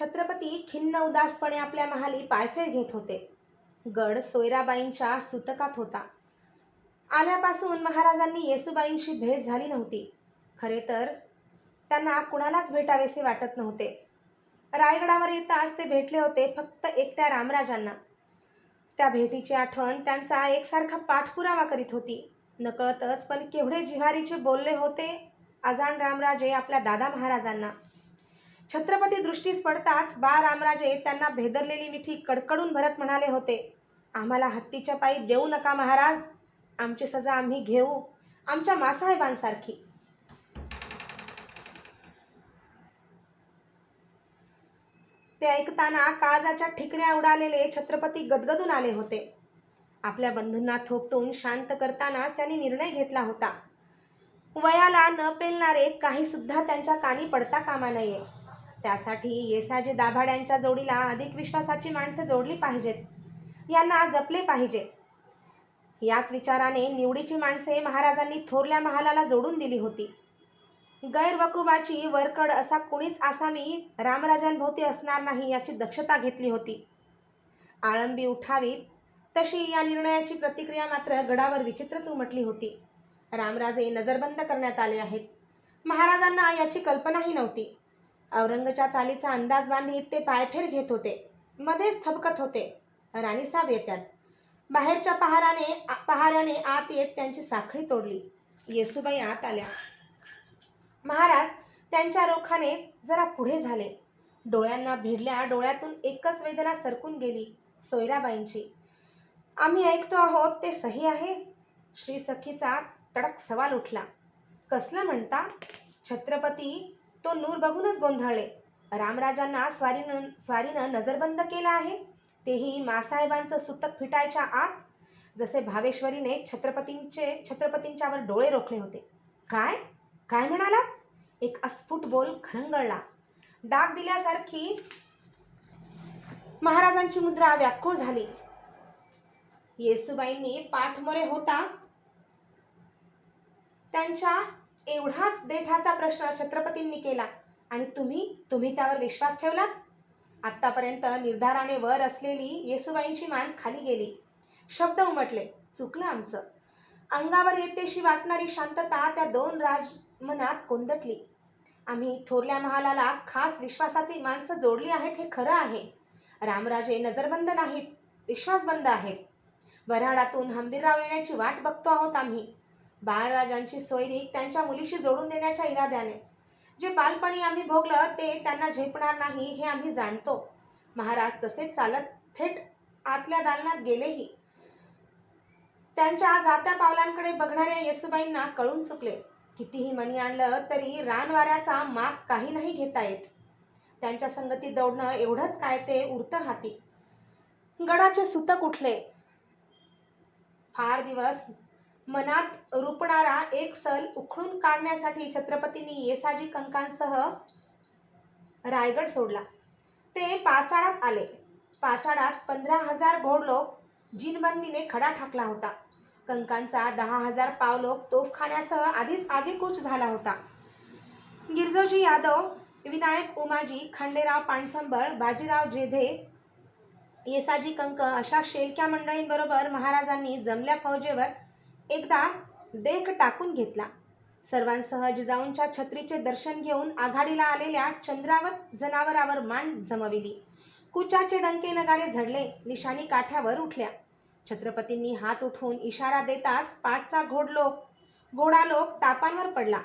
छत्रपती खिन्न उदासपणे आपल्या महाली पायफेर घेत होते. गड सोयराबाईंच्या सुतकात होता. आल्यापासून महाराजांनी येसुबाईंशी भेट झाली नव्हती. खरे तर त्यांना कुणालाच भेटावेसे वाटत नव्हते. रायगडावर येताच ते भेटले होते फक्त एकट्या रामराजांना. त्या भेटीची आठवण त्यांचा एकसारखा पाठपुरावा करीत होती. नकळतच पण केवढे जिव्हारीचे बोलले होते अजाण रामराजे आपल्या दादा महाराजांना. छत्रपती दृष्टीस पडताच बाळ रामराजे त्यांना भेदरलेली मिठी कडकडून भरत म्हणाले होते. आम्हाला हत्तीच्या पायी देऊ नका महाराज. आमची सजा आम्ही घेऊ. आमच्या मासाहेबांसारखी. ते ऐकताना काळजाच्या ठिकऱ्या उडालेले छत्रपती गदगदून आले होते. आपल्या बंधूंना थोपटून शांत करतानाच त्यांनी निर्णय घेतला होता. वयाला न पेलणारे काही सुद्धा त्यांच्या कानी पडता कामा नये. त्यासाठी येसाजी दाभाड्यांच्या जोडीला अधिक विश्वासाची माणसं जोडली पाहिजेत. यांना जपले पाहिजे. याच विचाराने निवडीची माणसे महाराजांनी थोरल्या महालाला जोडून दिली होती. गैरवकुबाची वरकड असा कुणीच आसामी रामराजांभोवती असणार नाही याची दक्षता घेतली होती. आळंबी उठावीत तशी या निर्णयाची प्रतिक्रिया मात्र गडावर विचित्रच उमटली होती. रामराजे नजरबंद करण्यात आले आहेत. महाराजांना याची कल्पनाही नव्हती. औरंगच्या चालीचा अंदाज बांधीत ते पायफेर घेत होते. मध्येच थबकत होते. राणीसाहेब येतात. बाहेरच्या पहाराने पहाऱ्याने आत येत त्यांची साखळी तोडली. येसुबाई आत आल्या. महाराज त्यांच्या रोखाने जरा पुढे झाले. डोळ्यांना भिडल्या डोळ्यातून एकच वेदना सरकून गेली सोयराबाईंची. आम्ही ऐकतो आहोत ते सही आहे? श्री सखीचा तडक सवाल उठला. कसलं म्हणता? छत्रपती तो नूर बघूनच गोंधळले. रामराजांना स्वारीनं स्वारीनं नजरबंद केला आहे. तेही मासाहेबांचं सुतक फिटायच्या आत जसे भावेश्वरीने छत्रपतींचे छत्रपतींच्यावर डोळे रोखले होते. काय? काय म्हणाला? एक अस्फुट बोल खरंगळला. डाग दिल्यासारखी महाराजांची मुद्रा व्याकुळ झाली. येसुबाईंनी पाठमोरे होता. त्यांच्या एवढाच देठाचा प्रश्न छत्रपतींनी केला. आणि तुम्ही तुम्ही त्यावर विश्वास ठेवला आत्तापर्यंत निर्धाराने वर असलेली येसुबाईंची मान खाली गेली. शब्द उमटले. चुकलं आमचं. अंगावर येतेशी वाटणारी शांतता त्या दोन राज मनात कोंदटली. आम्ही थोरल्या महालाला खास विश्वासाची माणसं जोडली आहेत हे खरं आहे. रामराजे नजरबंद नाहीत विश्वासबंद आहेत. वऱ्हाडातून हंबीरराव येण्याची वाट बघतो आहोत आम्ही. बाळराजांची सोयरी त्यांच्या मुलीशी जोडून देण्याच्या इराद्याने. जे बालपणी आम्ही भोगलं ते त्यांना झेपणार नाही हे आम्ही जाणतो. महाराज तसेच चालत थेट आतल्या दालनात गेलेही. त्यांच्या जात्या पावलांकडे बघणाऱ्या येसुबाईंना कळून चुकले. कितीही मनी आणलं तरी रानवाऱ्याचा माग काही नाही घेता येत. त्यांच्या संगतीत दौडणं एवढंच काय ते उरतं हाती. गडाचे सुतक उठले. फार दिवस मनात रुपणारा एक सल उखळून काढण्यासाठी छत्रपतींनी येसाजी कंकांसह रायगड सोडला. ते पाचाडात आले. पाचाडात पंधरा हजार घोड लोक जिनबंदीने खडा ठाकला होता. कंकांचा दहा हजार पाव लोक तोफखान्यासह आधीच आगेकूच झाला होता. गिरजोजी यादव विनायक उमाजी खंडेराव पाणसंबळ बाजीराव जेधे येसाजी कंक अशा शेलक्या मंडळींबरोबर महाराजांनी जमल्या फौजेवर एकदा देख टाकून घेतला. सर्वांसह जिजाऊंच्या छत्रीचे दर्शन घेऊन आघाडीला आलेल्या चंद्रावत जनावरावर मान जमविली. कुचाचे डंके नगारे झडले निशाणी काठ्यावर उठल्या. छत्रपतींनी हात उठवून इशारा देताच पाठचा घोडलोक घोडा लोक टापांवर पडला.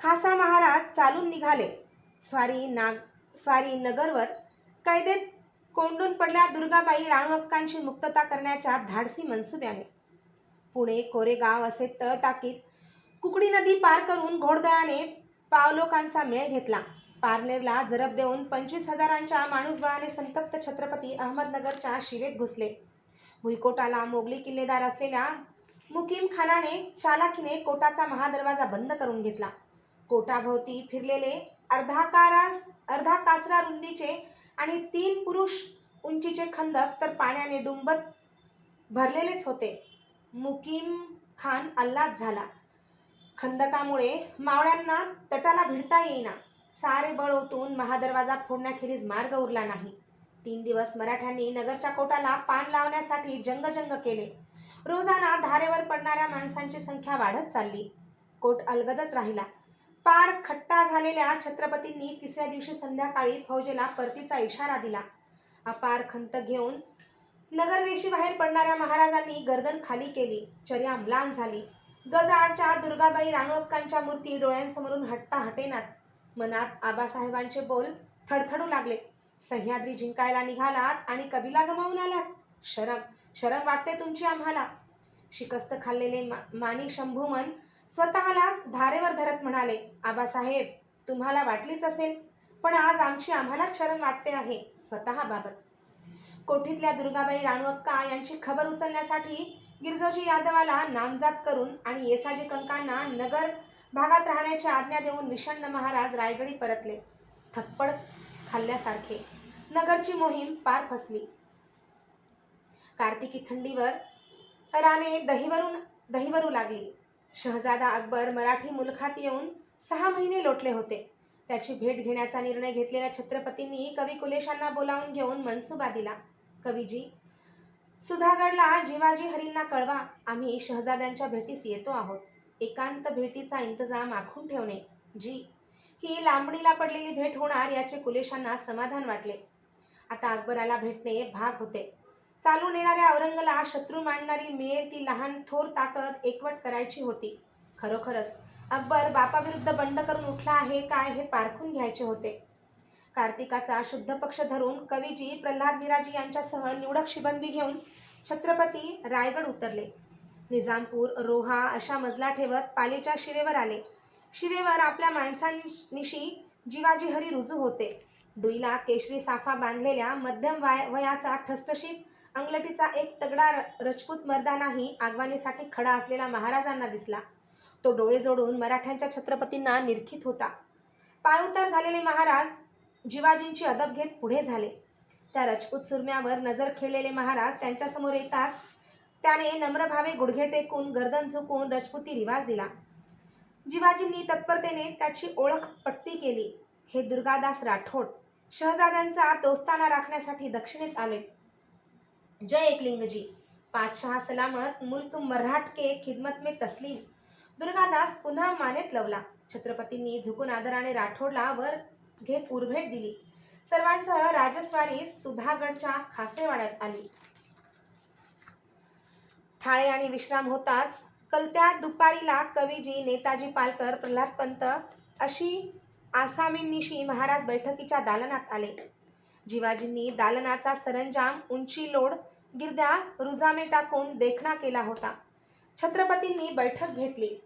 खासा महाराज चालून निघाले. स्वारी नाग स्वारी नगरवर कैदेत कोंडून पडल्या दुर्गाबाई राणूअक्कांची मुक्तता करण्याच्या धाडसी मनसुब्याने पुणे कोरेगाव असे तळ टाकीत कुकडी नदी पार करून घोडदळाने पावलोकांचा मेळ घेतला. पारनेरला जरब देऊन पंचवीस हजारांच्या माणूसबळाने संतप्त छत्रपती अहमदनगरच्या शिवेत घुसले. भुईकोटाला मोगली किल्लेदार असलेल्या मुकीम खानाने चालाकीने कोटाचा महादरवाजा बंद करून घेतला. कोटाभोवती फिरलेले अर्धाकारास अर्धा कासरा रुंदीचे आणि तीन पुरुष उंचीचे खंदक तर पाण्याने डुंबत भरलेलेच होते. मुकीम खान अल्लाद झाला. खंदकामुळे मावळ्यांना तटाला भिडता येईना. सारे बळ ओतून महादरवाजा फोडण्याखेरीज मार्ग उरला नाही. तीन दिवस मराठ्यांनी नगरच्या कोटाला पान लावण्यासाठी जंगजंग केले. रोजाना धारेवर पडणाऱ्या माणसांची संख्या वाढत चालली. कोट अलगदच राहिला. पार खट्टा झालेल्या छत्रपतींनी तिसऱ्या दिवशी संध्याकाळी फौजेला परतीचा इशारा दिला. अपार खंत घेऊन नगरवेशी बाहेर पडणाऱ्या महाराजांनी गर्दन खाली केली. चर्या म्लान झाली. गजाडच्या दुर्गाबाई राणूअक्कांच्या मूर्ती डोळ्यांसमोरून हटता हटेनात. मनात आबासाहेबांचे बोल थडथडू लागले. सह्याद्री जिंकायला निघालात आणि कबिला गमावून आलात. शरम शरम वाटते तुमची आम्हाला. शिकस्त खाल्लेले मा, मानी शंभूमन स्वतःलाच धारेवर धरत म्हणाले आबासाहेब तुम्हाला वाटलीच असेल पण आज आमची आम्हालाच शरम वाटते आहे स्वतःबाबत कोठीतल्या दुर्गाबाई राणूअक्का यांची खबर उचलण्यासाठी गिरजोजी यादवाला नामजात करून आणि येसाजी कंकांना नगर भागात राहण्याची आज्ञा देऊन विषण्ण महाराज रायगडी परतले. थप्पड खाल्ल्यासारखे. नगरची मोहीम पार फसली. कार्तिकी थंडीवर राणे दहीवरून दहीवरू लागली. शहजादा अकबर मराठी मुलखात येऊन सहा महिने लोटले होते. त्याची भेट घेण्याचा निर्णय घेतलेल्या छत्रपतींनी कवी कुलेशांना बोलावून घेऊन मनसुबा दिला. कवीजी. सुधागडला जिवाजी हरींना कळवा आम्ही शहजाद्यांच्या भेटीस येतो आहोत. एकांत भेटीचा इंतजाम आखून ठेवणे. जी ही लांबणीला पडलेली भेट होणार याचे कुलेशांना समाधान वाटले. आता अकबराला भेटणे भाग होते. चालून येणाऱ्या औरंगला शत्रू मांडणारी मिळेल ती लहान थोर ताकद एकवट करायची होती. खरोखरच अकबर बापाविरुद्ध बंड करून उठला आहे काय हे पारखून घ्यायचे होते. कार्तिकाचा शुद्ध पक्ष धरून कवीजी प्रल्हाद मिराजी यांच्यासह निवडक शिबंदी घेऊन छत्रपती रायगड उतरले. निजामपूर रोहा अशा मजला ठेवत पालीच्या शिवेवर आले. शिवेवर आपल्या माणसांनिशी जिवाजी हरी रुजू होते. डुईला केशरी साफा बांधलेल्या मध्यम वाय वयाचा ठसठशीत अंगलटीचा एक तगडा र- रजपूत मर्दानाही आगवानीसाठी खडा असलेला महाराजांना दिसला. तो डोळे जोडून मराठ्यांच्या छत्रपतींना निरखित होता. पायउतार झालेले महाराज जिवाजींची अदब घेत पुढे झाले. त्या रजपूत सुरम्यावर नजर खेळलेले महाराज त्यांच्यासमोर येताच त्याने नम्रभावे गुडघे टेकून गर्दन झुकून रजपुती रिवाज दिला. जिवाजींनी तत्परतेने त्याची ओळख पट्टी केली. हे दुर्गादास राठोड शहजाद्यांचा दोस्ताना राखण्यासाठी दक्षिणेत आले. जय एकलिंगजी. पाचशहा सलामत मुल्क मराठ के खिदमत में तस्लीम. दुर्गादास पुन्हा मानेत लवला. छत्रपतींनी झुकून आदराने राठोडला वर घेत उरभेट दिली. सर्वांसह राजस्वारी सुधागडच्या खासेवाड्यात आली. ठाळे आणि विश्राम होताच कलत्या दुपारीला कवीजी नेताजी पालकर प्रल्हाद पंत अशी आसामींनिशी महाराज बैठकीच्या दालनात आले. जिवाजींनी दालनाचा सरंजाम उंची लोड गिरद्या रुजामे टाकून देखणा केला होता. छत्रपतींनी बैठक घेतली.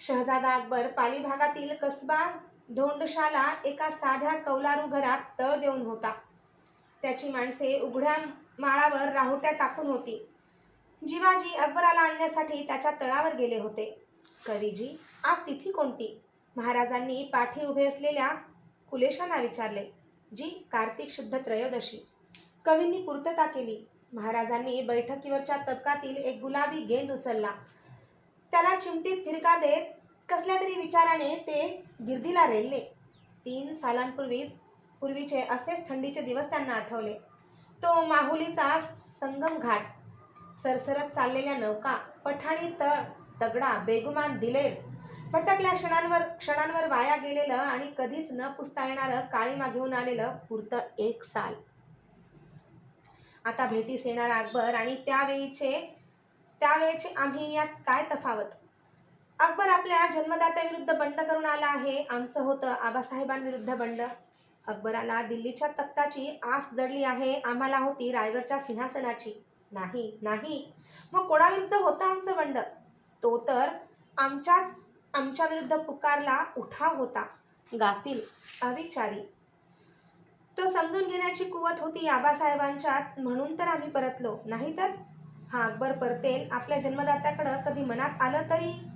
शहजादा अकबर पाली भागातील कसबा धोंडशाला एका साध्या कौलारू घरात तळ देऊन होता. त्याची माणसे उघड्या माळावर राहुट्या टाकून होती. जिवाजी अकबराला आणण्यासाठी त्याच्या तळावर गेले होते. कवीजी आज तिथी कोणती? महाराजांनी पाठी उभे असलेल्या कुलेशांना विचारले. जी कार्तिक शुद्ध त्रयोदशी. कवींनी पूर्तता केली. महाराजांनी बैठकीवरच्या तबकातील एक गुलाबी गेंद उचलला. त्याला चिमटीत फिरका देत कसल्या तरी विचाराने ते गिर्दीला रेलले. तीन सालांपूर्वीच पूर्वीचे असेच थंडीचे दिवस त्यांना आठवले. तो माहुलीचा संगम घाट सरसरत चाललेल्या नौका पठाणी तळ दगडा बेगुमान दिलेर भटकल्या क्षणांवर क्षणांवर वाया गेलेलं आणि कधीच न पुसता येणारं काळीमा घेऊन आलेलं पुरतं एक साल. आता भेटीस येणार अकबर आणि त्यावेळीचे त्यावेळेचे आम्ही यात काय तफावत? अकबर आपल्या जन्मदात्याविरुद्ध बंड करून आला आहे. आमचं होतं आबासाहेबांविरुद्ध बंड. अकबराला दिल्लीच्या तख्ताची आस जडली आहे. आम्हाला होती रायगडच्या सिंहासनाची. नाही नाही. मग कोणाविरुद्ध होतं आमचं बंड? तो तर आमच्याच आमच्या विरुद्ध पुकारला उठा होता. गाफील अविचारी. तो समजून घेण्याची कुवत होती आबासाहेबांच्यात म्हणून तर आम्ही परतलो. नाही तर हा अकबर परतेल. आपल्या जन्मदात्याकडं कधी मनात आलं तरी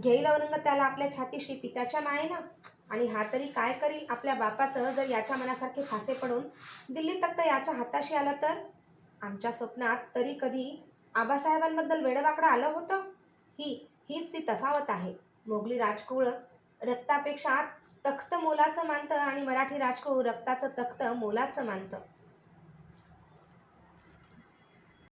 घेईल औरंग त्याला आपल्या छातीशी पित्याच्या मायेनं आणि हा तरी काय करील? आपल्या बापाचं जर याच्या मनासारखे फासे पडून दिल्ली तख्त याच्या हाताशी आलं तर? आमच्या स्वप्नात तरी कधी आबासाहेबांबद्दल वेडवाकडं आलं होतं? ही हीच ती तफावत आहे. मोगली राजकुळ रक्तापेक्षा तख्त मोलाचं मानतं आणि मराठी राजकुळ रक्ताचं तख्त मोलाचं मानतं.